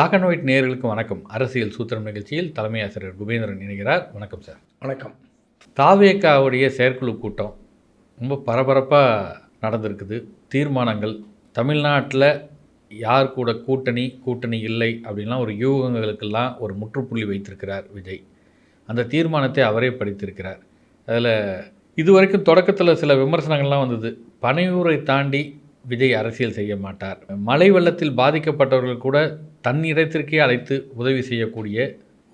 Black and white நேயர்களுக்கு வணக்கம். அரசியல் சூத்திரம் நிகழ்ச்சியில் தலைமை ஆசிரியர் குபேந்திரன் இணைகிறார். வணக்கம் சார் வணக்கம். தாவேக்காவுடைய செயற்குழு கூட்டம் ரொம்ப பரபரப்பாக நடந்திருக்குது. தீர்மானங்கள். தமிழ்நாட்டில் யார் கூட கூட்டணி கூட்டணி இல்லை அப்படின்லாம் ஒரு யூகங்களுக்கெல்லாம் ஒரு முற்றுப்புள்ளி வைத்திருக்கிறார் விஜய். அந்த தீர்மானத்தை அவரே படித்திருக்கிறார். அதில் இதுவரைக்கும் தொடக்கத்தில் சில விமர்சனங்கள்லாம் வந்தது. பனையூரை தாண்டி விஜய் அரசியல் செய்ய மாட்டார். மழை வெள்ளத்தில் பாதிக்கப்பட்டவர்கள் கூட தன் இடத்திற்கே அழைத்து உதவி செய்யக்கூடிய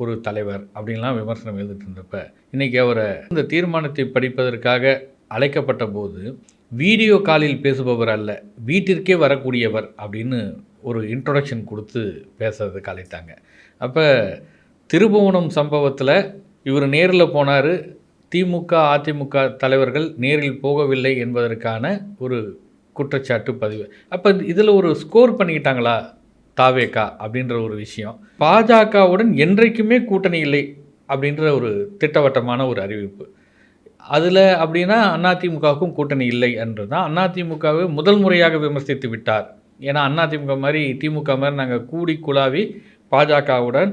ஒரு தலைவர் அப்படின்லாம் விமர்சனம் எழுதிட்டு இருந்தப்ப இன்றைக்கி அவரை இந்த தீர்மானத்தை படிப்பதற்காக அழைக்கப்பட்ட போது வீடியோ காலில் பேசுபவர் அல்ல வீட்டிற்கே வரக்கூடியவர் அப்படின்னு ஒரு இன்ட்ரொடக்ஷன் கொடுத்து பேசுறதுக்கு அழைத்தாங்க. அப்போ திருபுவனம் சம்பவத்தில் இவர் நேரில் போனார். திமுக அதிமுக தலைவர்கள் நேரில் போகவில்லை என்பதற்கான ஒரு குற்றச்சாட்டு பதிவு. அப்போ இதில் ஒரு ஸ்கோர் பண்ணிக்கிட்டாங்களா தாவேக்கா அப்படின்ற ஒரு விஷயம். பாஜகவுடன் என்றைக்குமே கூட்டணி இல்லை அப்படின்ற ஒரு திட்டவட்டமான ஒரு அறிவிப்பு. அதில் அப்படின்னா அதிமுகவுக்கும் கூட்டணி இல்லை என்று தான் அதிமுகவை முதல் முறையாக விமர்சித்து விட்டார். ஏன்னா அதிமுக மாதிரி திமுக மாதிரி நாங்கள் கூடி குழாவி பாஜகவுடன்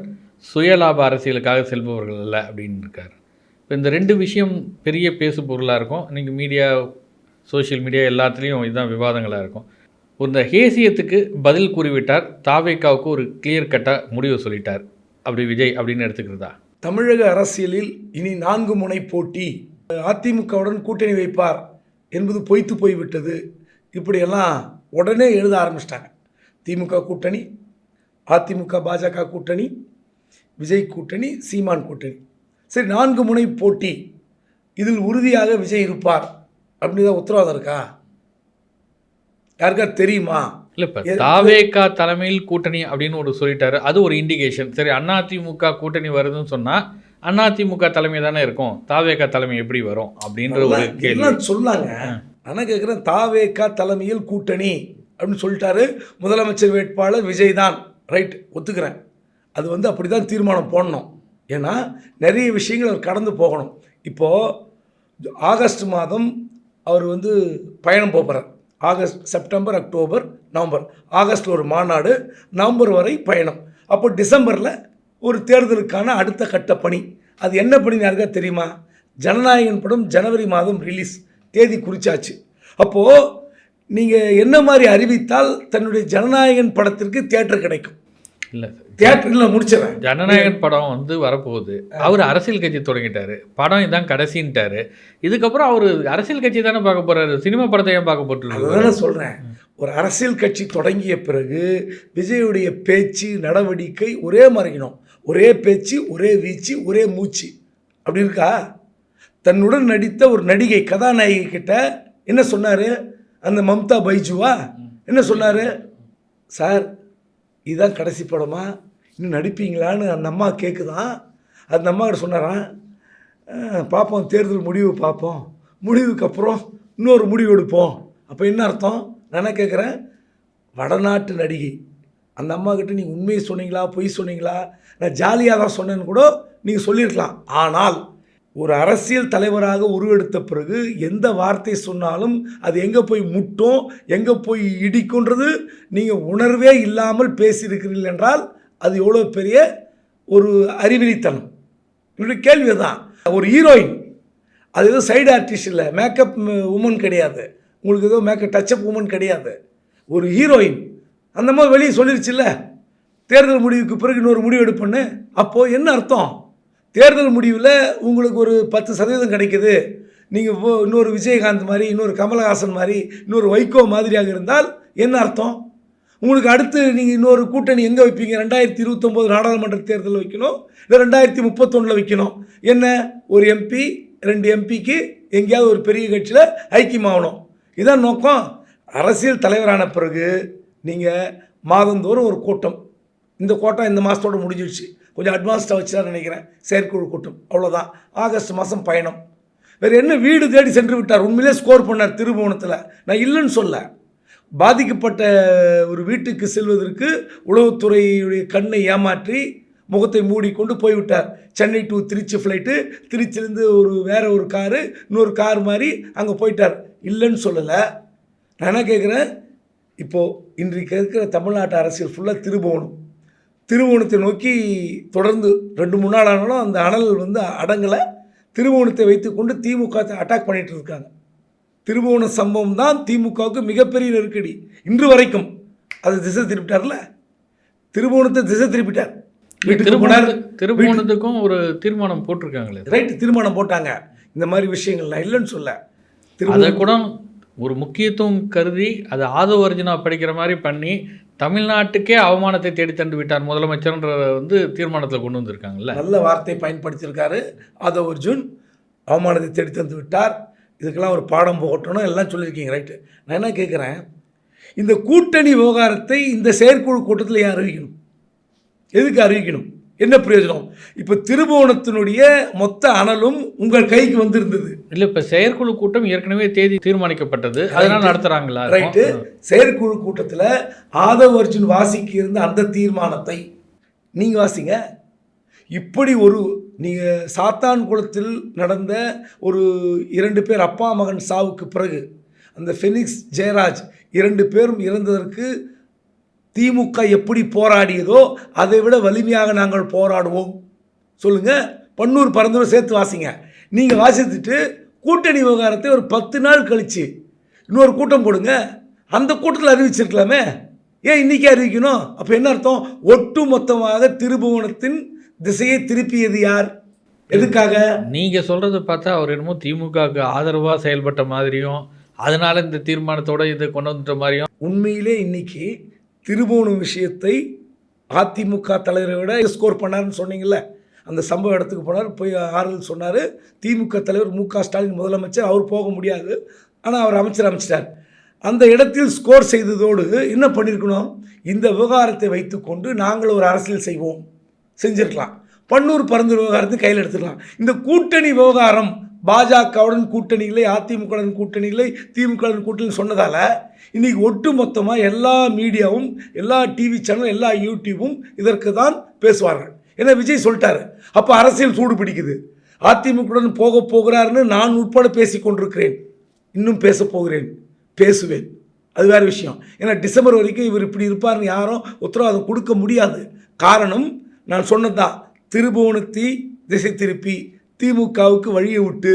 சுயலாப அரசியலுக்காக செல்பவர்கள் அல்ல அப்படின்னு இருக்கார். இப்போ இந்த ரெண்டு விஷயம் பெரிய பேசு பொருளாக இருக்கும். இன்றைக்கி மீடியா சோஷியல் மீடியா எல்லாத்துலேயும் இதுதான் விவாதங்களாக இருக்கும். ஒரு இந்த ஹேசியத்துக்கு பதில் கூறிவிட்டார். தாவேக்காவுக்கு ஒரு கிளியர் கட்டாக முடிவு சொல்லிட்டார். அப்படி விஜய் அப்படின்னு எடுத்துக்கிறதா? தமிழக அரசியலில் இனி நான்கு முனை போட்டி. அதிமுகவுடன் கூட்டணி வைப்பார் என்பது பொய்த்து போய்விட்டது. இப்படியெல்லாம் உடனே எழுத ஆரம்பிச்சிட்டாங்க. திமுக கூட்டணி அதிமுக பாஜக கூட்டணி விஜய் கூட்டணி சீமான் கூட்டணி. சரி நான்கு முனை போட்டி. இதில் உறுதியாக விஜய் இருப்பார். அப்படின்னு தான் உத்தரவாதம் இருக்கா? யாருக்கா தெரியுமா? இல்லை இப்போ தாவேக்கா தலைமையில் கூட்டணி அப்படின்னு ஒரு சொல்லிட்டாரு. அது ஒரு இண்டிகேஷன் சரி அதிமுக கூட்டணி வருதுன்னு சொன்னால் அதிமுக தலைமை தானே இருக்கும். தாவேக்கா தலைமை எப்படி வரும் அப்படின்ற ஒரு கேள்வி. சொல்லாங்க நான் கேட்குறேன் தாவேக்கா தலைமையில் கூட்டணி அப்படின்னு சொல்லிட்டாரு. முதலமைச்சர் வேட்பாளர் விஜய் தான் ரைட் ஒத்துக்கிறேன். அது வந்து அப்படி தான் தீர்மானம் போடணும். ஏன்னா நிறைய விஷயங்கள் அவர் கடந்து போகணும். இப்போது ஆகஸ்ட் மாதம் அவர் வந்து பயணம் போகிறார். August September October November. ஆகஸ்ட்டில் ஒரு மாநாடு நவம்பர் வரை பயணம். அப்போ டிசம்பரில் ஒரு தேர்தலுக்கான அடுத்த கட்ட பணி. அது என்ன பணி யாருக்கா தெரியுமா? ஜனநாயகன் படம் ஜனவரி மாதம் ரிலீஸ் தேதி குறிச்சாச்சு. அப்போது நீங்கள் என்ன மாதிரி அறிவித்தால் தன்னுடைய ஜனநாயகன் படத்திற்கு தேட்டர் கிடைக்கும்? இல்லை தியேட்டரில் முடிச்சிடறேன். ஜனநாயகன் படம் வந்து வரப்போகுது. அவர் அரசியல் கட்சி தொடங்கிட்டாரு. படம் இதான் கடைசின்ட்டாரு. இதுக்கப்புறம் அவர் அரசியல் கட்சி தானே பார்க்க போறாரு. சினிமா படத்தை ஏன் பார்க்க போட்டுருக்காரு அதுதானே சொல்கிறேன் ஒரு அரசியல் கட்சி தொடங்கிய பிறகு விஜயுடைய பேச்சு நடவடிக்கை ஒரே மாதிரிக்கணும் ஒரே பேச்சு ஒரே வீச்சு ஒரே மூச்சு. அப்படி இருக்கா? தன்னுடன் நடித்த ஒரு நடிகை கதாநாயகி கிட்ட என்ன சொன்னார்? அந்த மம்தா பைஜுவா? என்ன சொன்னார்? சார் இதுதான் கடைசி படமா? இன்னும் நடிப்பீங்களான்னு அந்த அம்மா கேட்குதான் அந்த அம்மா கிட்ட பார்ப்போம் தேர்தல் முடிவு பார்ப்போம் முடிவுக்கு அப்புறம் இன்னொரு முடிவு எடுப்போம். அப்போ என்ன அர்த்தம்? நான் கேட்குறேன் வடநாட்டு நடிகை. அந்த அம்மா கிட்ட நீங்கள் உண்மையை சொன்னீங்களா பொய் சொன்னீங்களா? நான் ஜாலியாக தான் சொன்னேன்னு கூட நீங்கள் சொல்லியிருக்கலாம். ஆனால் ஒரு அரசியல் தலைவராக உருவெடுத்த பிறகு எந்த வார்த்தை சொன்னாலும் அது எங்கே போய் முட்டும் எங்கே போய் இடிக்குன்றது நீங்கள் உணர்வே இல்லாமல் பேசியிருக்கிறீர்கள் என்றால் அது எவ்வளோ பெரிய ஒரு அறிவிலித்தனம் என்னுடைய கேள்வி தான் ஒரு ஹீரோயின் அது எதுவும் சைடு ஆர்டிஸ்ட் இல்லை மேக்கப் உமன் கிடையாது. உங்களுக்கு எதுவும் மேக்கப் டச்சப் உமன் கிடையாது. ஒரு ஹீரோயின் அந்த மாதிரி வெளியே சொல்லிருச்சுல்ல தேர்தல் முடிவுக்கு பிறகு இன்னொரு முடிவு எடுப்பேன்னு அப்போது என்ன அர்த்தம்? தேர்தல் முடிவில் உங்களுக்கு ஒரு பத்து சதவீதம் கிடைக்குது. நீங்கள் இப்போ இன்னொரு விஜயகாந்த் மாதிரி இன்னொரு கமலஹாசன் மாதிரி இன்னொரு வைகோ மாதிரியாக இருந்தால் என்ன அர்த்தம்? உங்களுக்கு அடுத்து நீங்கள் இன்னொரு கூட்டணி எங்கே வைப்பீங்க? ரெண்டாயிரத்தி இருபத்தொம்போது நாடாளுமன்ற தேர்தலில் வைக்கணும். இல்லை ரெண்டாயிரத்தி முப்பத்தொன்னில் வைக்கணும். என்ன? ஒரு எம்பி ரெண்டு எம்பிக்கு எங்கேயாவது ஒரு பெரிய கட்சியில் ஐக்கியமாகணும். இதான் நோக்கம். அரசியல் தலைவரான பிறகு நீங்கள் மாதந்தோறும் ஒரு கூட்டம். இந்த கூட்டம் இந்த மாதத்தோட முடிஞ்சிடுச்சு கொஞ்சம் அட்வான்ஸ்டாக வச்சுதான் நினைக்கிறேன். செயற்குழு கூட்டம். அவ்வளோதான் ஆகஸ்ட் மாதம் பயணம். வேறு என்ன வீடு தேடி சென்று விட்டார்? உண்மையிலே ஸ்கோர் பண்ணார் திருபுவனத்தில். நான் இல்லைன்னு சொல்ல. பாதிக்கப்பட்ட ஒரு வீட்டுக்கு செல்வதற்கு உளவுத்துறையுடைய கண்ணை ஏமாற்றி முகத்தை மூடிக்கொண்டு போய்விட்டார். சென்னை டு திருச்சி ஃப்ளைட்டு திருச்சியிலேருந்து ஒரு வேற ஒரு காரு இன்னொரு கார் மாதிரி அங்கே போயிட்டார். இல்லைன்னு சொல்லலை. நான் என்ன கேட்குறேன் இப்போது இன்றைக்கு இருக்கிற தமிழ்நாட்டு அரசியல் ஃபுல்லாக திருபுவனம். திருவோணத்தை நோக்கி தொடர்ந்து ரெண்டு மூணு நாள் ஆனாலும் அந்த அனல் வந்து அடங்கலை. திருவோணத்தை வைத்துக்கொண்டு திமுக அட்டாக் பண்ணிட்டு இருக்காங்க. திருவோண சம்பவம் தான் திமுகவுக்கு மிகப்பெரிய நெருக்கடி. இன்று வரைக்கும் அது திசை திருப்பிட்டார்ல? திருவோணத்தை திசை திருப்பிட்டார். வீட்டுக்கு போனார். திருமணத்து திருமணத்துக்கும் ஒரு தீர்மானம் போட்டிருக்காங்களே. ரைட்டு திருமணம் போட்டாங்க. இந்த மாதிரி விஷயங்கள் நான் இல்லைன்னு சொல்ல. அதை கூட ஒரு முக்கியத்துவம் கருதி அதை ஆதவ அர்ஜுனா படிக்கிற மாதிரி பண்ணி தமிழ்நாட்டுக்கே அவமானத்தை தேடி தந்து விட்டார் முதலமைச்சர்ன்ற வந்து தீர்மானத்தில் கொண்டு வந்திருக்காங்கல்ல. நல்ல வார்த்தை பயன்படுத்தியிருக்காரு. அதை அர்ஜுன் அவமானத்தை தேடி தந்து விட்டார். இதுக்கெல்லாம் ஒரு பாடம் போகட்டணும் எல்லாம் சொல்லியிருக்கீங்க ரைட்டு நான் என்ன கேட்குறேன் இந்த கூட்டணி விவகாரத்தை இந்த செயற்குழு கூட்டத்தில் ஏன் அறிவிக்கணும்? எதுக்கு அறிவிக்கணும்? என்ன பிரயோஜனம்? இப்போ திருபுவனத்தினுடைய மொத்த அனலும் உங்கள் கைக்கு வந்திருந்தது. இல்லை இப்போ செயற்குழு கூட்டம் ஏற்கனவே தேதி தீர்மானிக்கப்பட்டது. அதனால நடத்துகிறாங்களா ரைட்டு செயற்குழு கூட்டத்தில் ஆதவ் அர்ஜுன் வாசிக்கு இருந்த அந்த தீர்மானத்தை நீங்கள் வாசிங்க. இப்படி ஒரு நீங்கள் சாத்தான் குளத்தில் நடந்த ஒரு இரண்டு பேர் அப்பா மகன் சாவுக்கு பிறகு அந்த ஃபெனிக்ஸ் ஜெயராஜ் இரண்டு பேரும் இறந்ததற்கு திமுக எப்படி போராடியதோ அதை விட வலிமையாக நாங்கள் போராடுவோம். சொல்லுங்கள் பன்னூர் பரந்தூர் சேர்த்து வாசிங்க. நீங்கள் வாசித்துட்டு கூட்டணி விவகாரத்தை ஒரு பத்து நாள் கழிச்சு இன்னொரு கூட்டம் போடுங்க. அந்த கூட்டத்தில் அறிவிச்சிருக்கலாமே. ஏன் இன்னைக்கு அறிவிக்கணும்? அப்போ என்ன அர்த்தம்? ஒட்டு மொத்தமாக திருபுவனத்தின் திசையை திருப்பியது யார்? எதுக்காக? நீங்கள் சொல்கிறத பார்த்தா அவர் என்னமோ திமுகவுக்கு ஆதரவாக செயல்பட்ட மாதிரியும் அதனால இந்த தீர்மானத்தோட இதை கொண்டு வந்துட்ட மாதிரியும். உண்மையிலே இன்னைக்கு திருபுவனம் விஷயத்தை அதிமுக தலைவரை விட ஸ்கோர் பண்ணாருன்னு சொன்னீங்கல்ல அந்த சம்பவ இடத்துக்கு போனார். போய் ஆறுதல் சொன்னார். திமுக தலைவர் மு க ஸ்டாலின் முதலமைச்சர் அவர் போக முடியாது. ஆனால் அவர் அமைச்சர் அமைச்சிட்டார். அந்த இடத்தில் ஸ்கோர் செய்ததோடு என்ன பண்ணியிருக்கணும் இந்த விவகாரத்தை வைத்துக்கொண்டு நாங்கள் ஒரு அரசியல் செய்வோம். செஞ்சிருக்கலாம். பன்னூர் பரந்தூர் விவகாரத்தை கையில் எடுத்துக்கலாம். இந்த கூட்டணி விவகாரம் பாஜகவுடன் கூட்டணி இல்லை அதிமுகவுடன் கூட்டணி இல்லை திமுகவுடன் கூட்டணி சொன்னதால் இன்றைக்கி ஒட்டு மொத்தமாக எல்லா மீடியாவும் எல்லா டிவி சேனலும் எல்லா யூடியூபும் இதற்கு தான் பேசுவார்கள். ஏன்னா விஜய் சொல்லிட்டாரு? அப்போ அரசியல் சூடு பிடிக்குது. அதிமுகவுடன் போக போகிறாருன்னு நான் உட்பட பேசி கொண்டிருக்கிறேன். இன்னும் பேச போகிறேன். பேசுவேன். அது வேறு விஷயம். ஏன்னா டிசம்பர் வரைக்கும் இவர் இப்படி இருப்பார்னு யாரும் உத்தரவாதம் கொடுக்க முடியாது. காரணம் நான் சொன்னதுதான். திருபுவனத்தை திசை திருப்பி திமுகவுக்கு வழியை விட்டு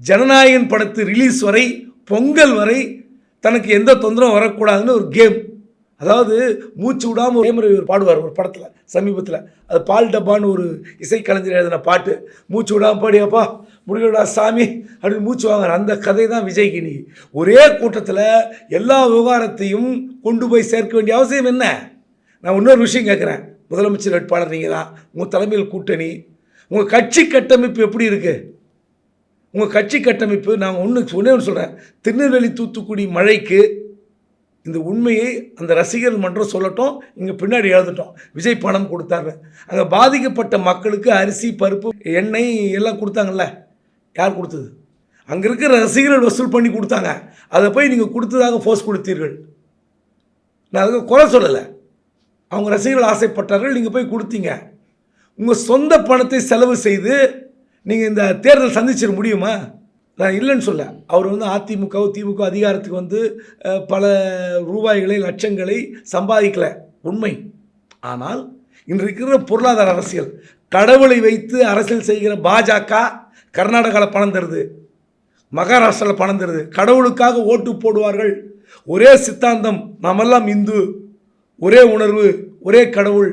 ஜனநாயகன் படத்து ரிலீஸ் வரை பொங்கல் வரை தனக்கு எந்த தொந்தரவும் வரக்கூடாதுன்னு ஒரு கேம் அதாவது மூச்சு விடாமல் ஒரே முறை ஒரு பாடுவார் ஒரு படத்தில் சமீபத்தில். அது பால் டப்பான்னு ஒரு இசைக்கலைஞர் எழுதின பாட்டு. மூச்சு விடாமல் பாடியாப்பா முடியலடா சாமி அப்படின்னு மூச்சு வாங்குற அந்த கதை தான் விஜய்க்கு நீ ஒரே கூட்டத்தில் எல்லா விவகாரத்தையும் கொண்டு போய் சேர்க்க வேண்டிய அவசியம் என்ன? நான் இன்னொரு விஷயம் கேட்குறேன் முதலமைச்சர் வேட்பாளர் நீங்கள் தான் உங்கள் தலைமையில் கூட்டணி உங்கள் கட்சி கட்டமைப்பு எப்படி இருக்குது உங்கள் கட்சி கட்டமைப்பு நான் ஒன்று ஒன்றே ஒன்று சொல்கிறேன் திருநெல்வேலி தூத்துக்குடி மழைக்கு இந்த உண்மையை அந்த ரசிகர்கள் மன்றம் சொல்லட்டும் இங்கே பின்னாடி எழுதட்டும். விஜய் பணம் கொடுத்தாரு. அங்கே பாதிக்கப்பட்ட மக்களுக்கு அரிசி பருப்பு எண்ணெய் எல்லாம் கொடுத்தாங்கல்ல. யார் கொடுத்தது? அங்கே இருக்கிற ரசிகர்கள் வசூல் பண்ணி கொடுத்தாங்க. அதை போய் நீங்கள் கொடுத்ததாக ஃபோர்ஸ் கொடுத்தீர்கள். நான் அதுக்கு குறை சொல்லலை. அவங்க ரசிகர்கள் ஆசைப்பட்டார்கள் நீங்கள் போய் கொடுத்தீங்க. உங்கள் சொந்த பணத்தை செலவு செய்து நீங்கள் இந்த தேர்தல் சந்திச்சிட முடியுமா? நான் இல்லைன்னு சொல்ல. அவர் வந்து அதிமுக திமுக அதிகாரத்துக்கு வந்து பல ரூபாய்களை லட்சங்களை சம்பாதிக்கல. உண்மை. ஆனால் இன்று இருக்கிற பொருளாதார அரசியல் கடவுளை வைத்து அரசியல் செய்கிற பாஜக கர்நாடகாவில் பணம் தருது. மகாராஷ்டிராவில் பணம் தருது. கடவுளுக்காக ஓட்டு போடுவார்கள். ஒரே சித்தாந்தம் நாமெல்லாம் இந்து. ஒரே உணர்வு ஒரே கடவுள்.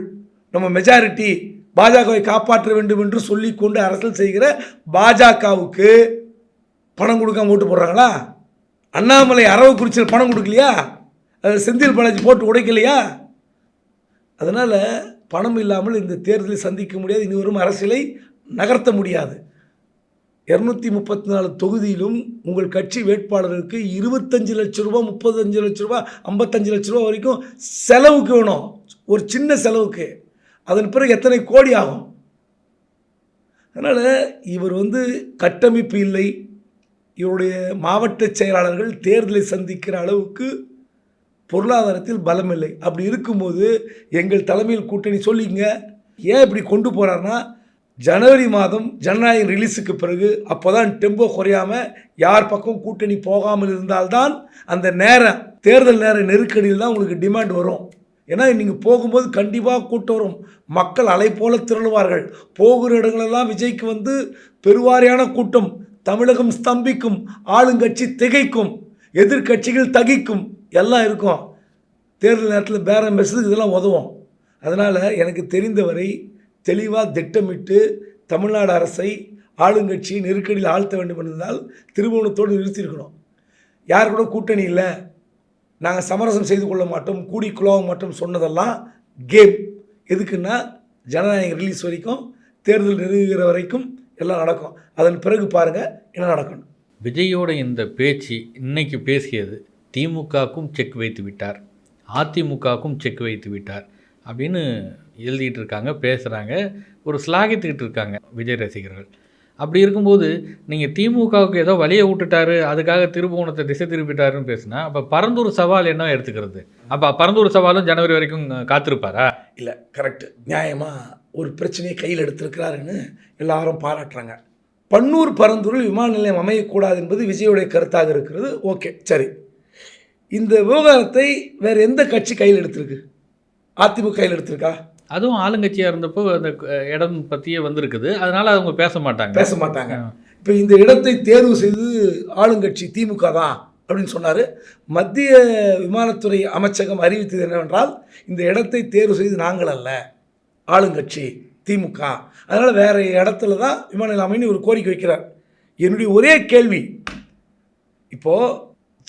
நம்ம மெஜாரிட்டி பாஜகவை காப்பாற்ற வேண்டும் என்று சொல்லிக்கொண்டு அரசியல் செய்கிற பாஜகவுக்கு பணம் கொடுக்காம ஓட்டு போடுறாங்களா? அண்ணாமலை அரவக்குறிச்சியில் பணம் கொடுக்கலையா? செந்தில் பாலாஜி போட்டு உடைக்கலையா? அதனால் பணம் இல்லாமல் இந்த தேர்தலை சந்திக்க முடியாது. இனி வரும் அரசியலை நகர்த்த முடியாது. இரநூத்தி முப்பத்தி நாலு தொகுதியிலும் உங்கள் கட்சி வேட்பாளருக்கு இருபத்தஞ்சு லட்ச ரூபா முப்பத்தஞ்சு லட்ச ரூபா ஐம்பத்தஞ்சு லட்ச ரூபா வரைக்கும் செலவுக்கு வேணும். ஒரு சின்ன செலவுக்கு. அதன் பிறகு எத்தனை கோடி ஆகும்? அதனால் இவர் வந்து கட்டமைப்பு இல்லை. இவருடைய மாவட்ட செயலாளர்கள் தேர்தலை சந்திக்கிற அளவுக்கு பொருளாதாரத்தில் பலம் இல்லை. அப்படி இருக்கும்போது எங்கள் தலைமையில் கூட்டணி சொல்லிங்க ஏன் இப்படி கொண்டு போகிறாருன்னா ஜனவரி மாதம் ஜனநாயக ரிலீஸுக்கு பிறகு அப்போ தான் டெம்போ குறையாமல் யார் பக்கம் கூட்டணி போகாமல் இருந்தால்தான் அந்த நேரம் தேர்தல் நேர நெருக்கடியில் தான் உங்களுக்கு டிமாண்ட் வரும். ஏன்னா நீங்கள் போகும்போது கண்டிப்பாக கூட்டம் வரும். மக்கள் அலை போல திரளுவார்கள். போகிற இடங்களெல்லாம் விஜய்க்கு வந்து பெருவாரியான கூட்டம். தமிழகம் ஸ்தம்பிக்கும் ஆளுங்கட்சி திகைக்கும் எதிர்க்கட்சிகள் தகிக்கும் எல்லாம் இருக்கும். தேர்தல் நேரத்தில் பேரம் பேசுறதுக்கு இதெல்லாம் உதவும். அதனால் எனக்கு தெரிந்தவரை தெளிவாக திட்டமிட்டு தமிழ்நாடு அரசை ஆளுங்கட்சியை நெருக்கடியில் ஆழ்த்த வேண்டும் என்றால் திருமணத்தோடு நிறுத்தியிருக்கணும். யார் கூட கூட்டணி இல்லை? நாங்கள் சமரசம் செய்து கொள்ள மாட்டோம் கூடி குழாவ மாட்டோம் சொன்னதெல்லாம் கேம். எதுக்குன்னா ஜனநாயகம் ரிலீஸ் வரைக்கும் தேர்தல் நெருங்குகிற வரைக்கும் எல்லாம் நடக்கும். அதன் பிறகு பாருங்கள் என்ன நடக்கணும். விஜயோட இந்த பேச்சு இன்னைக்கு பேசியது திமுகவுக்கும் செக் வைத்து விட்டார். அதிமுகவுக்கும் செக் வைத்து விட்டார். அப்படின்னு எழுதிட்டு இருக்காங்க பேசுகிறாங்க ஒரு ஸ்லாகித்துக்கிட்டு இருக்காங்க விஜய் ரசிகர்கள். அப்படி இருக்கும்போது நீங்கள் திமுகவுக்கு ஏதோ வழியை விட்டுட்டாரு அதுக்காக திருபுவனத்தை திசை திருப்பிட்டாருன்னு பேசுனா அப்போ பரந்தூர் சவால் என்ன எடுத்துக்கிறது? அப்போ பரந்தூர் சவாலும் ஜனவரி வரைக்கும் காத்திருப்பாரா? இல்லை கரெக்டு நியாயமாக ஒரு பிரச்சனையை கையில் எடுத்திருக்கிறாருன்னு எல்லாரும் பாராட்டுறாங்க. பன்னூர் பரந்தூரில் விமான நிலையம் அமையக்கூடாது என்பது விஜயுடைய கருத்தாக இருக்கிறது. ஓகே சரி. இந்த விவகாரத்தை வேறு எந்த கட்சி கையில் எடுத்திருக்கு? அதிமுக கையில் எடுத்திருக்கா? அதுவும் ஆளுங்கட்சியாக இருந்தப்போ அந்த இடம் பற்றியே வந்திருக்குது. அதனால அவங்க பேச மாட்டாங்க. பேச மாட்டாங்க. இப்போ இந்த இடத்தை தேர்வு செய்து ஆளுங்கட்சி திமுக தான் அப்படின்னு சொன்னார். மத்திய விமானத்துறை அமைச்சகம் அறிவித்தது என்னவென்றால் இந்த இடத்தை தேர்வு செய்து நாங்கள் அல்ல ஆளுங்கட்சி திமுக. அதனால் வேறு இடத்துல தான் விமான நிலையம் அமைன்னு ஒரு கோரிக்கை வைக்கிறார். என்னுடைய ஒரே கேள்வி இப்போது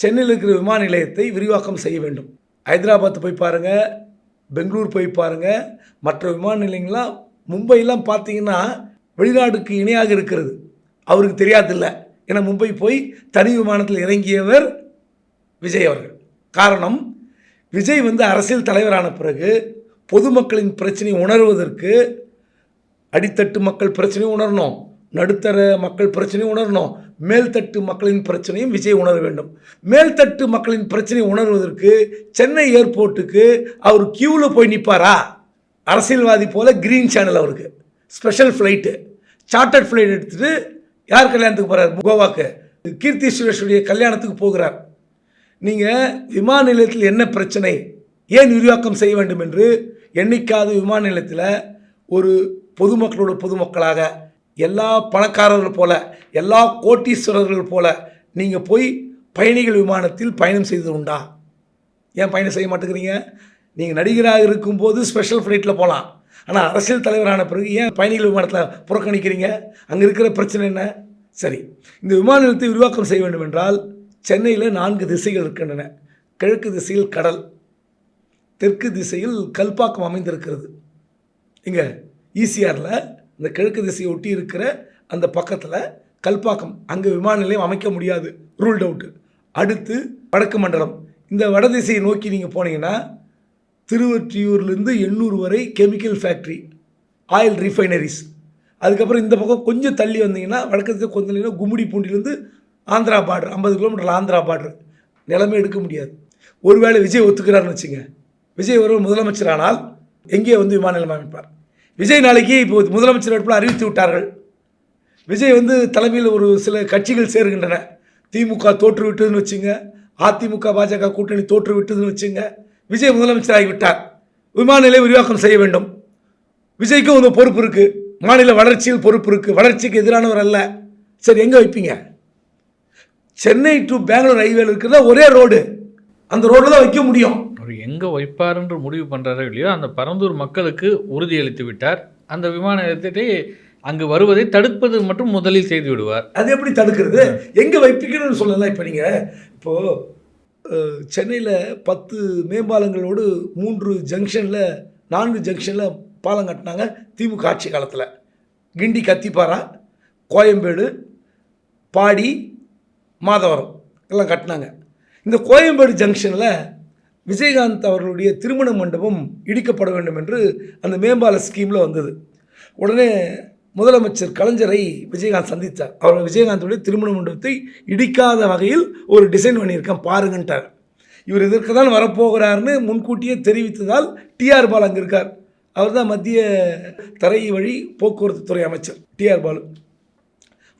சென்னையில் இருக்கிற விமான நிலையத்தை விரிவாக்கம் செய்ய வேண்டும். ஹைதராபாத் போய் பாருங்கள் பெங்களூர் போய் பாருங்கள் மற்ற விமான நிலையங்கள்லாம் மும்பையெல்லாம் பார்த்தீங்கன்னா வெளிநாடுக்கு இணையாக இருக்கிறது. அவருக்கு தெரியாதில்ல. ஏன்னா மும்பை போய் தனி விமானத்தில் இறங்கியவர் விஜய் அவர்கள். காரணம் விஜய் வந்து அரசியல் தலைவரான பிறகு பொதுமக்களின் பிரச்சனையை உணர்வதற்கு அடித்தட்டு மக்கள் பிரச்சனையும் உணரணும். நடுத்தர மக்கள் பிரச்சனையும் உணரணும். மேல்தட்டு மக்களின் பிரச்சனையும் விஜய் உணர வேண்டும். மேல்தட்டு மக்களின் பிரச்சனையை உணர்வதற்கு சென்னை ஏர்போர்ட்டுக்கு அவர் கியூவில் போய் நிற்பாரா அரசியல்வாதி போல் கிரீன் சேனல் அவருக்கு. ஸ்பெஷல் ஃப்ளைட்டு சார்ட்டர்ட் ஃப்ளைட் எடுத்துகிட்டு யார் கல்யாணத்துக்கு போகிறார் கோவாக்கு. கீர்த்தி சுரேஷுடைய கல்யாணத்துக்கு போகிறார். நீங்கள் விமான நிலையத்தில் என்ன பிரச்சனை? ஏன் விரிவாக்கம் செய்ய வேண்டும் என்று என்னைக்காவது விமான நிலையத்தில் ஒரு பொதுமக்களோட பொதுமக்களாக எல்லா பணக்காரர்கள் போல எல்லா கோட்டீஸ்வரர்கள் போல நீங்கள் போய் பயணிகள் விமானத்தில் பயணம் செய்தது உண்டா? ஏன் பயணம் செய்ய மாட்டேங்கிறீங்க? நீங்கள் நடிகராக இருக்கும்போது ஸ்பெஷல் ஃப்ளைட்டில் போகலாம் ஆனால் அரசியல் தலைவரான பிறகு ஏன் பயணிகள் விமானத்தில் புறக்கணிக்கிறீங்க? அங்கே இருக்கிற பிரச்சனை என்ன? சரி இந்த விமான நிலையத்தை விரிவாக்கம் செய்ய வேண்டும் என்றால் சென்னையில் நான்கு திசைகள் இருக்கின்றன. கிழக்கு திசையில் கடல் தெற்கு திசையில் கல்பாக்கம் அமைந்திருக்கிறது. இங்கே ஈசிஆரில் இந்த கிழக்கு திசையை ஒட்டி இருக்கிற அந்த பக்கத்தில் கல்பாக்கம் அங்கே விமான நிலையம் அமைக்க முடியாது. ரூல்ட் அவுட்டு அடுத்து வடக்கு மண்டலம். இந்த வடதிசையை நோக்கி நீங்கள் போனீங்கன்னா திருவொற்றியூர்லேருந்து எண்ணூர் வரை கெமிக்கல் ஃபேக்ட்ரி ஆயில் ரிஃபைனரிஸ் அதுக்கப்புறம் இந்த பக்கம் கொஞ்சம் தள்ளி வந்தீங்கன்னா வடக்கு திசை கொஞ்சம் தள்ளினா கும்மிடி பூண்டிலேருந்து ஆந்திரா பார்டர் ஐம்பது கிலோமீட்டரில் ஆந்திரா பார்டர் நிலமே எடுக்க முடியாது. ஒருவேளை விஜய் ஒத்துக்கிறாருன்னு வச்சுங்க. விஜய் ஒரு முதலமைச்சரானால் எங்கே வந்து விமான நிலையம் அமைப்பார்? விஜய் நாளைக்கு இப்போ முதலமைச்சர் இடத்துல அறிவித்து விட்டார்கள். விஜய் வந்து தலைமையில் ஒரு சில கட்சிகள் சேருகின்றன. திமுக தோற்று விட்டதுன்னு வச்சுங்க. அதிமுக பாஜக கூட்டணி தோற்று விட்டதுன்னு வச்சுங்க. விஜய் முதலமைச்சராகி விட்டார் விமான நிலையம் விரிவாக்கம் செய்ய வேண்டும். விஜய்க்கும் ஒரு பொறுப்பு இருக்குது மாநில வளர்ச்சியில் பொறுப்பு இருக்குது வளர்ச்சிக்கு எதிரானவர் அல்ல. சரி எங்கே வைப்பீங்க? சென்னை டு பெங்களூர் ஹைவேல இருக்கிறதா ஒரே ரோடு அந்த ரோடில் தான் வைக்க முடியும். எங்கே வைப்பாருன்ற முடிவு பண்ணுறாரோ இல்லையோ அந்த பரந்தூர் மக்களுக்கு உறுதியளித்து விட்டார். அந்த விமான நிலையத்தை அங்கு வருவதை தடுப்பது மட்டும் முதலில் செய்து விடுவார். அது எப்படி தடுக்கிறது? எங்கே வைப்பீங்கன்னு சொல்லலாம் இப்போ நீங்கள் இப்போது சென்னையில் பத்து மேம்பாலங்களோடு மூன்று ஜங்ஷனில் நான்கு ஜங்ஷனில் பாலம் கட்டினாங்க திமுக ஆட்சி காலத்தில். கிண்டி கத்திப்பாரா கோயம்பேடு பாடி மாதவரம் எல்லாம் கட்டினாங்க. இந்த கோயம்பேடு ஜங்ஷனில் விஜயகாந்த் அவர்களுடைய திருமண மண்டபம் இடிக்கப்பட வேண்டும் என்று அந்த மேம்பால ஸ்கீமில் வந்தது. உடனே முதலமைச்சர் கலைஞரை விஜயகாந்த் சந்தித்தார். அவர் விஜயகாந்தோடைய திருமண மண்டபத்தை இடிக்காத வகையில் ஒரு டிசைன் பண்ணியிருக்கேன் பாருங்கன்ட்டார். இவர் இதற்கு தான் வரப்போகிறார்னு முன்கூட்டியே தெரிவித்ததால் டிஆர் பால் அங்கே இருக்கார். அவர் தான் மத்திய தரை வழி போக்குவரத்து துறை அமைச்சர் டிஆர் பாலு.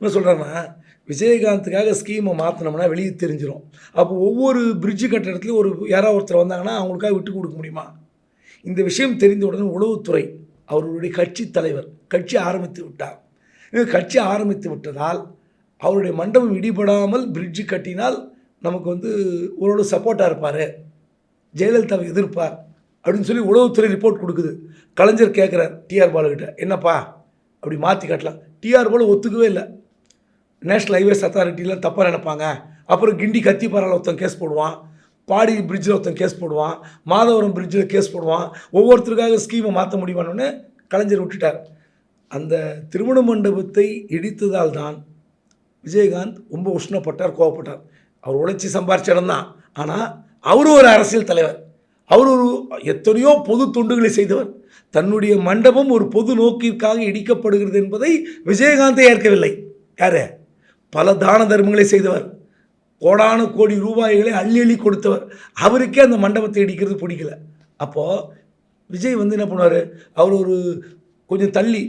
என்ன சொல்கிறாருன்னா விஜயகாந்துக்காக ஸ்கீமை மாற்றினோம்னா வெளியே தெரிஞ்சிடும் அப்போ ஒவ்வொரு பிரிட்ஜு கட்டுற இடத்துலையும் ஒரு யாராவது ஒருத்தர் வந்தாங்கன்னா அவங்களுக்காக விட்டு கொடுக்க முடியுமா? இந்த விஷயம் தெரிந்தவுடன் உளவுத்துறை அவர்களுடைய கட்சி தலைவர் கட்சி ஆரம்பித்து விட்டார். கட்சி ஆரம்பித்து விட்டதால் அவருடைய மண்டபம் இடிபடாமல் பிரிட்ஜு கட்டினால் நமக்கு வந்து ஓரளவு சப்போர்ட்டாக இருப்பார். ஜெயலலிதாவை எதிர்ப்பார் அப்படின்னு சொல்லி உளவுத்துறை ரிப்போர்ட் கொடுக்குது. கலைஞர் கேட்குறார் டிஆர் பாலுக்கிட்ட என்னப்பா? அப்படி மாற்றி கட்டலாம். டிஆர் பாலு ஒத்துக்கவே இல்லை. நேஷ்னல் ஹைவேஸ் அத்தாரிட்டிலாம் தப்பாக நினைப்பாங்க. அப்புறம் கிண்டி கத்திப்பாறையில் ஒருத்தன் கேஸ் போடுவான். பாடி பிரிட்ஜில் ஒருத்தன் கேஸ் போடுவான். மாதவரம் பிரிட்ஜில் கேஸ் போடுவான். ஒவ்வொருத்தருக்காக ஸ்கீமை மாற்ற முடியுமான்னு கலைஞர் விட்டுட்டார். அந்த திருமண மண்டபத்தை இடித்ததால் தான் விஜயகாந்த் ரொம்ப உஷ்ணப்பட்டார் கோவப்பட்டார். அவர் உழைச்சி சம்பாரிச்ச இடம் தான். ஆனால் அவரும் ஒரு அரசியல் தலைவர். அவர் ஒரு எத்தனையோ பொது தொண்டுகளை செய்தவர். தன்னுடைய மண்டபம் ஒரு பொது நோக்கிற்காக இடிக்கப்படுகிறது என்பதை விஜயகாந்தே ஏற்கவில்லை. யாரு? பல தான தர்மங்களை செய்தவர். கோடான கோடி ரூபாய்களை அள்ளி அள்ளி கொடுத்தவர். அவருக்கே அந்த மண்டபத்தை இடிக்கிறது பிடிக்கல. அப்போது விஜய் வந்து என்ன பண்ணுவார்? அவர் ஒரு கொஞ்சம் தள்ளி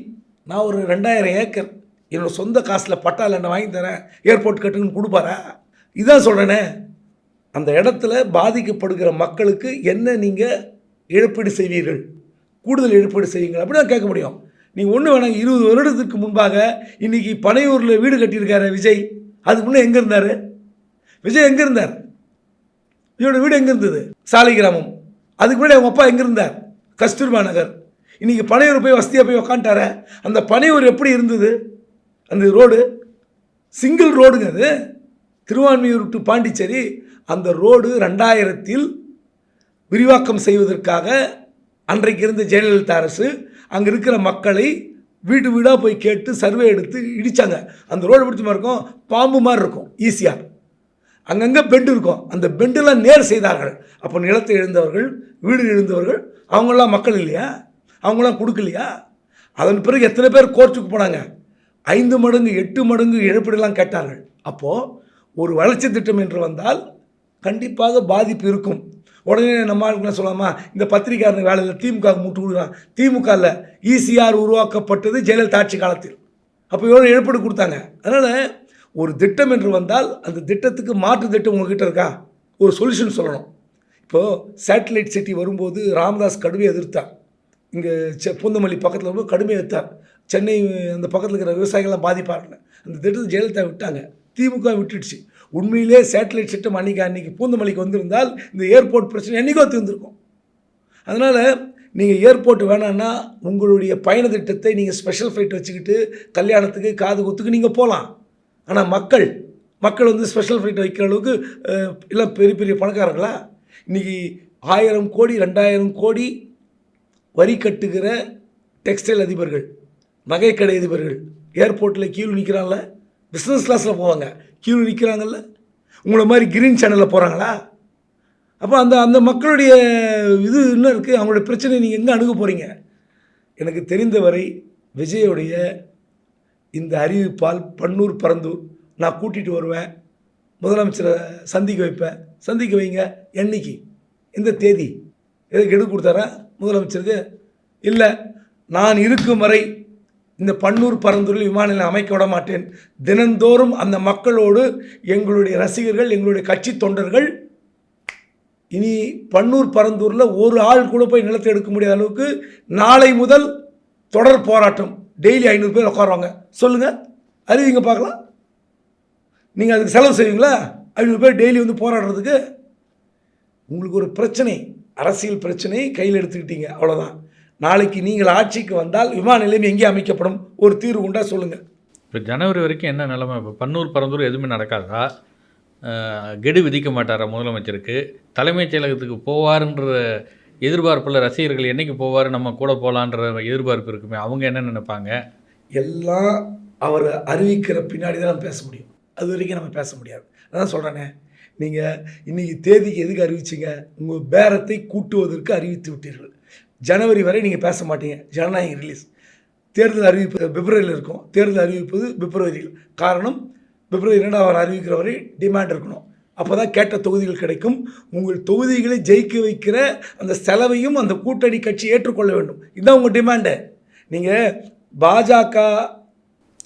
நான் ஒரு ரெண்டாயிரம் ஏக்கர் என்னோடய சொந்த காசில் பட்டா லேண்டை வாங்கி தரேன். ஏர்போர்ட் கட்டுங்கன்னு கொடுப்பாரா? இதான் சொல்கிறேனே அந்த இடத்துல பாதிக்கப்படுகிற மக்களுக்கு என்ன நீங்கள் இழப்பீடு செய்வீர்கள்? கூடுதல் இழப்பீடு செய்வீங்கள் அப்படி தான் கேட்க முடியும். நீ ஒன்று வேணாங்க இருபது வருடத்துக்கு முன்பாக இன்றைக்கி பனையூரில் வீடு கட்டியிருக்காரு விஜய். அதுக்கு முன்னே எங்கே இருந்தார்? விஜய் எங்கே இருந்தார்? விஜயோட வீடு எங்கே இருந்தது? சாலை கிராமம். அதுக்கு முன்னாடி அவங்க அப்பா எங்கே இருந்தார்? கஸ்தூர்பா நகர். இன்றைக்கி பனையூர் போய் வசதியாக போய் உக்காண்டார அந்த பனையூர் எப்படி இருந்தது? அந்த ரோடு? சிங்கிள் ரோடுங்க அது. திருவான்மையூர் டு பாண்டிச்சேரி. அந்த ரோடு ரெண்டாயிரத்தில் விரிவாக்கம் செய்வதற்காக அன்றைக்கு இருந்த ஜெயலலிதா அரசு அங்கே இருக்கிற மக்களை வீடு வீடாக போய் கேட்டு சர்வே எடுத்து இடித்தாங்க அந்த ரோடு பிடிச்ச மாதிரி இருக்கும்? பாம்பு மாதிரி இருக்கும். ஈஸியாக அங்கங்கே பெண்டு இருக்கும். அந்த பெண்டெல்லாம் நேர் செய்தார்கள். அப்போ நிலத்தை எழுந்தவர்கள் வீடு எழுந்தவர்கள் அவங்களாம் மக்கள் இல்லையா? அவங்களாம் கொடுக்கலையா? அதன் பிறகு எத்தனை பேர் கோர்ட்டுக்கு போனாங்க? ஐந்து மடங்கு எட்டு மடங்கு இழப்பீடெல்லாம் கேட்டார்கள். அப்போது ஒரு வளர்ச்சி திட்டம் என்று வந்தால் கண்டிப்பாக பாதிப்பு இருக்கும். உடனே நம்ம என்ன சொல்லலாமா இந்த பத்திரிக்கையாளர் வேலையில் திமுக முட்டு விடுறான் திமுகவில் ஈசிஆர் உருவாக்கப்பட்டது ஜெயலலிதா ஆட்சி காலத்தில். அப்போ எவ்வளோ இழப்பீடு கொடுத்தாங்க. அதனால் ஒரு திட்டம் என்று வந்தால் அந்த திட்டத்துக்கு மாற்று திட்டம் உங்ககிட்ட இருக்கா? ஒரு சொல்யூஷன் சொல்லணும். இப்போது சேட்டலைட் சிட்டி வரும்போது ராமதாஸ் கடுமையை எதிர்த்தார். இங்கே செ பூந்தமல்லி பக்கத்தில் வரும்போது கடுமையாக எதிர்த்தார். சென்னை அந்த பக்கத்தில் இருக்கிற விவசாயிகள்லாம் பாதிப்பார்கள் அந்த திட்டத்தை ஜெயலலிதா விட்டாங்க. திமுக விட்டுடுச்சு. உண்மையிலே சேட்டலைட் சிஸ்டம் அன்றைக்கி அன்றைக்கி பூந்தமல்லிக்கு வந்திருந்தால் இந்த ஏர்போர்ட் பிரச்சனை என்றைக்கோ தீர்ந்துருக்கும். அதனால் நீங்கள் ஏர்போர்ட் வேணான்னா உங்களுடைய பயண திட்டத்தை நீங்கள் ஸ்பெஷல் ஃப்ளைட் வச்சுக்கிட்டு கல்யாணத்துக்கு காது குத்துக்கு நீங்கள் போகலாம் ஆனால் மக்கள் மக்கள் வந்து ஸ்பெஷல் ஃப்ளைட் வைக்கிற அளவுக்கு இல்லை எல்லாம் பெரிய பெரிய பணக்காரங்களா இன்றைக்கி ஆயிரம் கோடி ரெண்டாயிரம் கோடி வரி கட்டுகிற டெக்ஸ்டைல் அதிபர்கள் நகைக்கடை அதிபர்கள் ஏர்போர்ட்டில் கீழே நிற்கிறாங்கள பிஸ்னஸ் கிளாஸில் போவாங்க. கீழே நிற்கிறாங்கல்ல உங்களை மாதிரி கிரீன் சேனலில் போகிறாங்களா அப்போ அந்த அந்த மக்களுடைய இது என்ன இருக்குது அவங்களுடைய பிரச்சனை நீங்கள் எங்கே அணுக போகிறீங்க எனக்கு தெரிந்தவரை விஜயோடைய இந்த அறிவிப்பால் பன்னூர் பரந்தூர் நான் கூட்டிகிட்டு வருவேன். முதலமைச்சரை சந்திக்க வைப்பேன். சந்திக்க வைங்க. என்னைக்கு? இந்த தேதி. எதுக்கு எடுத்து கொடுத்தாரா? முதலமைச்சருக்கு? இல்லை நான் இருக்கும் வரை இந்த பன்னூர் பரந்தூரில் விமான நிலையம் அமைக்க விட மாட்டேன். தினந்தோறும் அந்த மக்களோடு எங்களுடைய ரசிகர்கள் எங்களுடைய கட்சி தொண்டர்கள் இனி பன்னூர் பரந்தூரில் ஒரு ஆள் கூட போய் நிலத்தை எடுக்க முடியாத அளவுக்கு நாளை முதல் தொடர் போராட்டம். டெய்லி ஐநூறு பேர் உட்காருவாங்க. சொல்லுங்கள் அறிவிங்க பார்க்கலாம். நீங்கள் அதுக்கு செலவு செய்வீங்களா? ஐநூறு பேர் டெய்லி வந்து போராடுறதுக்கு? உங்களுக்கு ஒரு பிரச்சனை. அரசியல் பிரச்சனை கையில் எடுத்துக்கிட்டீங்க. அவ்வளோதான் நாளைக்கு நீங்கள் ஆட்சிக்கு வந்தால் விமான நிலையம் எங்கே அமைக்கப்படும்? ஒரு தீர்வு உண்டா சொல்லுங்கள் இப்போ ஜனவரி வரைக்கும் என்ன நிலைமை? இப்போ பன்னூர் பரந்தூர் எதுவுமே நடக்காதா? கெடு விதிக்க மாட்டாரா முதலமைச்சருக்கு? தலைமைச் செயலகத்துக்கு போவாருன்ற எதிர்பார்ப்பில் ரசிகர்கள் என்னைக்கு போவார்? நம்ம கூட போகலான்ற எதிர்பார்ப்பு இருக்குமே. அவங்க என்ன நினைப்பாங்க? எல்லாம் அவர் அறிவிக்கிற பின்னாடி தான் நம்ம பேச முடியும். அது வரைக்கும் நம்ம பேச முடியாது. அதான் சொல்கிறேனே நீங்கள் இன்றைக்கி தேதிக்கு எதுக்கு அறிவிச்சிங்க? உங்கள் பேரத்தை கூட்டுவதற்கு அறிவித்து விட்டீர்கள். ஜனவரி வரை நீங்கள் பேச மாட்டீங்க. ஜனநாயக ரிலீஸ் தேர்தல் அறிவிப்பு பிப்ரவரியில் இருக்கும். தேர்தல் அறிவிப்பது பிப்ரவரியில். காரணம் பிப்ரவரி இரண்டாம் வாரம் அறிவிக்கிற வரை டிமாண்ட் இருக்கணும். அப்போ தான் கேட்ட தொகுதிகள் கிடைக்கும். உங்கள் தொகுதிகளை ஜெயிக்க வைக்கிற அந்த செலவையும் அந்த கூட்டணி கட்சி ஏற்றுக்கொள்ள வேண்டும். இதுதான் உங்கள் டிமாண்டு நீங்கள் பாஜக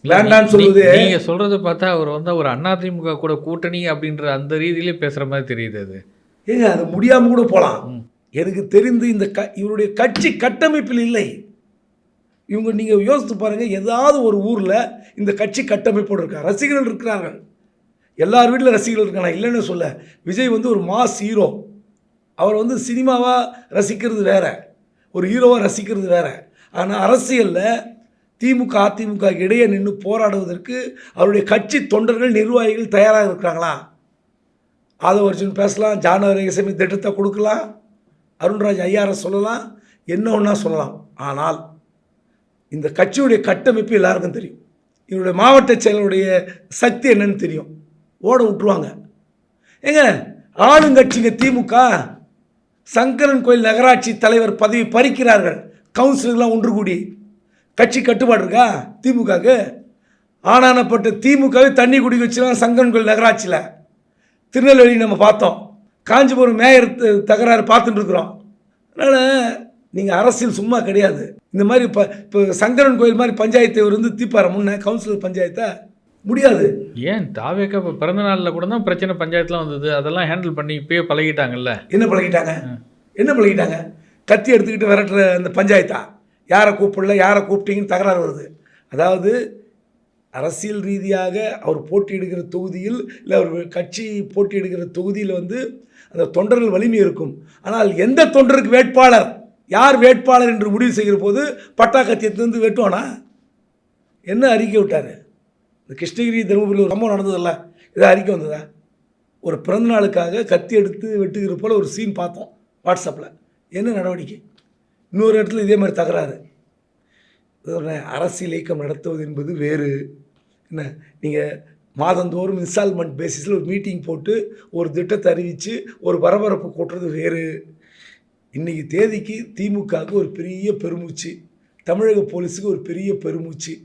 வேண்டான்னு சொல்லுது நீ- நீங்க சொல்றத பார்த்தா அவர் வந்து ஒரு அதிமுக கூட கூட்டணி அப்படின்ற அந்த ரீதியிலே பேசுற மாதிரி தெரியுது அது. ஏங்க அது முடியாமல் கூட போகலாம் எனக்கு தெரிந்து இந்த க இவருடைய கட்சி கட்டமைப்பில் இல்லை. இவங்க நீங்கள் யோசித்து பாருங்கள் ஏதாவது ஒரு ஊரில் இந்த கட்சி கட்டமைப்போடு இருக்கா? ரசிகர்கள் இருக்கிறார்கள். எல்லார் வீட்டில் ரசிகர்கள் இருக்காங்க இல்லைன்னு சொல்ல. விஜய் வந்து ஒரு மாஸ் ஹீரோ. அவர் வந்து சினிமாவாக ரசிக்கிறது வேற. ஒரு ஹீரோவாக ரசிக்கிறது வேற. ஆனால் அரசியலில் திமுக அதிமுக இடையே நின்று போராடுவதற்கு அவருடைய கட்சி தொண்டர்கள் நிர்வாகிகள் தயாராக இருக்கிறாங்களா? ஆதவர்ஜுன் பேசலாம் ஜானவரி இசைமை திட்டத்தை கொடுக்கலாம். அருண்ராஜ் ஐயாரை சொல்லலாம் என்ன ஒன்றா சொல்லலாம். ஆனால் இந்த கட்சியுடைய கட்டமைப்பு எல்லாருக்கும் தெரியும். இவருடைய மாவட்ட செயலருடைய சக்தி என்னன்னு தெரியும். ஓட விட்டுருவாங்க. ஏங்க ஆளுங்கட்சிங்க திமுக சங்கரன் கோயில் நகராட்சி தலைவர் பதவி பறிக்கிறார்கள். கவுன்சிலர்லாம் ஒன்று கூடி. கட்சி கட்டுப்பாடு இருக்கா திமுகவுக்கு? ஆனானப்பட்ட திமுகவே தண்ணி குடிக்க வச்சுலாம் சங்கரன் கோயில் நகராட்சியில். திருநெல்வேலி நம்ம பார்த்தோம். காஞ்சிபுரம் மேயர் தகராறு பார்த்துட்டு இருக்கிறோம் அதனால் நீங்கள் அரசியல் சும்மா கிடையாது. இந்த மாதிரி இப்போ இப்போ சங்கரன் கோயில் மாதிரி பஞ்சாயத்து இவர் வந்து தீப்பார முன்ன கவுன்சிலர் பஞ்சாயத்தை? முடியாது. ஏன் தாவேக்கா இப்போ பிறந்த நாளில் கூட தான் பிரச்சனை பஞ்சாயத்துலாம் வந்தது. அதெல்லாம் ஹேண்டில் பண்ணி இப்பயே பழகிட்டாங்கல்ல. என்ன பழகிட்டாங்க? என்ன பழகிட்டாங்க? கத்தி எடுத்துக்கிட்டு விரட்டுற அந்த பஞ்சாயத்தா? யாரை கூப்பிடல யாரை கூப்பிட்டீங்கன்னு தகராறு வருது. அதாவது அரசியல் ரீதியாக அவர் போட்டியிடுகிற தொகுதியில் இல்லை அவர் கட்சி போட்டியிடுகிற தொகுதியில் வந்து அந்த தொண்டர்கள் வலிமை இருக்கும். ஆனால் எந்த தொண்டருக்கு வேட்பாளர்? யார் வேட்பாளர் என்று முடிவு செய்கிற போது பட்டா கத்தியத்திலிருந்து வெட்டுவானா? என்ன அறிக்கை விட்டார்? இந்த கிருஷ்ணகிரி தருமபுரியில் ஒரு சம்பவம் நடந்ததில்ல. இதை அறிக்கை வந்ததா? ஒரு பிறந்த நாளுக்காக கத்தி எடுத்து வெட்டுகிற போல் ஒரு சீன் பார்த்தோம் வாட்ஸ்அப்பில் என்ன நடவடிக்கை? இன்னொரு இடத்துல இதே மாதிரி தகராறு. அரசியல் இயக்கம் நடத்துவது என்பது வேறு. என்ன நீங்கள் மாதந்தோறும் இன்ஸ்டால்மெண்ட் பேசிஸில் ஒரு மீட்டிங் போட்டு ஒரு திட்டத்தை அறிவித்து ஒரு பரபரப்பு கூட்டுறது வேறு. இன்றைக்கி தேதிக்கு திமுகவுக்கு ஒரு பெரிய பெருமூச்சு. தமிழக போலீஸுக்கு ஒரு பெரிய பெருமூச்சு.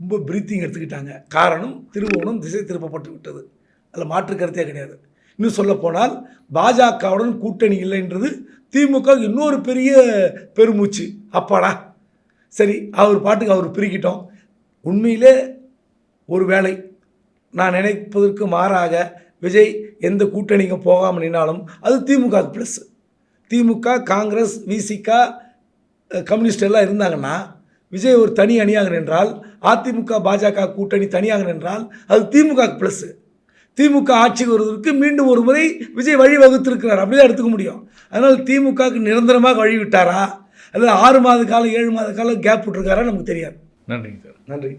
ரொம்ப பிரீத்திங் எடுத்துக்கிட்டாங்க. காரணம் திருவோணம் திசை திருப்பப்பட்டு விட்டது. அதில் மாற்று கருத்தே கிடையாது. இன்னும் சொல்லப்போனால் பாஜகவுடன் கூட்டணி இல்லைன்றது திமுக இன்னொரு பெரிய பெருமூச்சு. அப்பாடா. சரி அவர் பாட்டுக்கு அவர் பிரிக்கிட்டோம். உண்மையிலே ஒரு வேலை. நான் நினைப்பதற்கு மாறாக விஜய் எந்த கூட்டணிக்கும் போகாமல் நின்னாலும் அது திமுக ப்ளஸ் திமுக காங்கிரஸ் விசிகா கம்யூனிஸ்ட் எல்லாம் இருந்தாங்கன்னா விஜய் ஒரு தனி அணியாக நின்றால் அதிமுக பாஜக கூட்டணி தனியாக நின்றால் அது திமுக ப்ளஸ்ஸு திமுக ஆட்சிக்கு வருவதற்கு மீண்டும் ஒரு முறை விஜய் வழி வகுத்திருக்கிறார் அப்படிதான் எடுத்துக்க முடியும். அதனால் திமுகவுக்கு நிரந்தரமாக வழி விட்டாரா அல்லது ஆறு மாத காலம் ஏழு மாத காலம் கேப் விட்டுருக்காரா நமக்கு தெரியாது. நன்றிங்க சார். நன்றி.